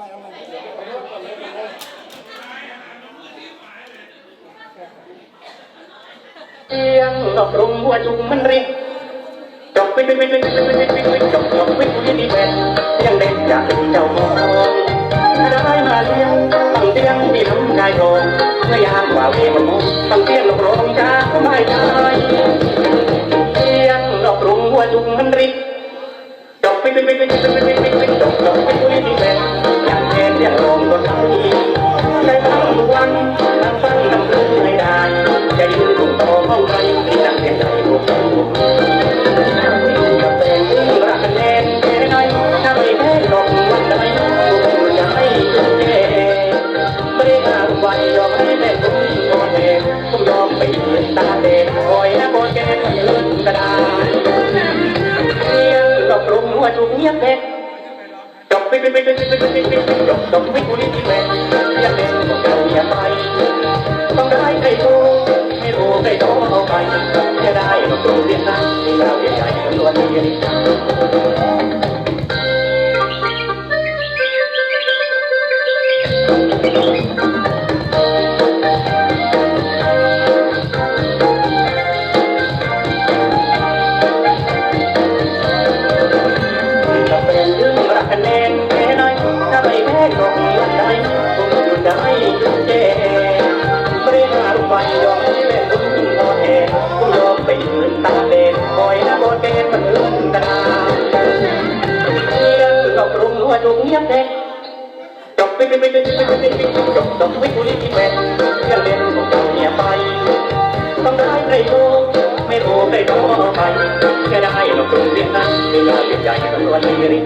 เอียงดอกรุมหัวจุงมันริกจบปิดปิดปิดปิดปิดปิดปิดปิดปิดจบจบปิดปิดปิดปิดยังเด็กอยากเป็นเจ้ามองได้มาเลี้ยงตั้งเตียงที่น้ำชายโรงเมื่อยามว่าเวมมงตั้งเตียงลงโรงจ้าไม่ได้เอียงดอกรุมหัวจุงมันริกจบปิดปิดปิด เทศยังโรงก็ทำดีใจทั้งวันทั้งฟังทั้งคืนไม่ได้จะยืนตรงโตห้องไรที่นั่งเสียใจรวมตัวจะเป็นรักแน่แค่ไหนถ้าไม่แพ้หรอกวันใดตัวจะให้จุดเจไม่ได้ห่างไวยอมให้แม่ตุ้มโดนเองต้องยอมไปยืนตาเด่นคอยนะโกนแกก็ยืนกระดาษเพียงหลบลงหัวจุกเงียบเพช ไม่ไปไปไปไปไปไปไปไปจบจบไม่กูรีบที่แม่อย่าเป็นพวกเราอย่าไปต้องได้ใครรู้ไม่รู้ใครโตเอาไปจะได้เราตัวเรียนนะที่เราใหญ่ๆตัวนี้จะ ก็ได้เราคงเรียนนั้นเวลาใหญ่ๆก็ล้วนไม่ริ้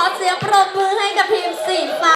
ขอเสียงปรบมือให้กับทีมสีฟ้า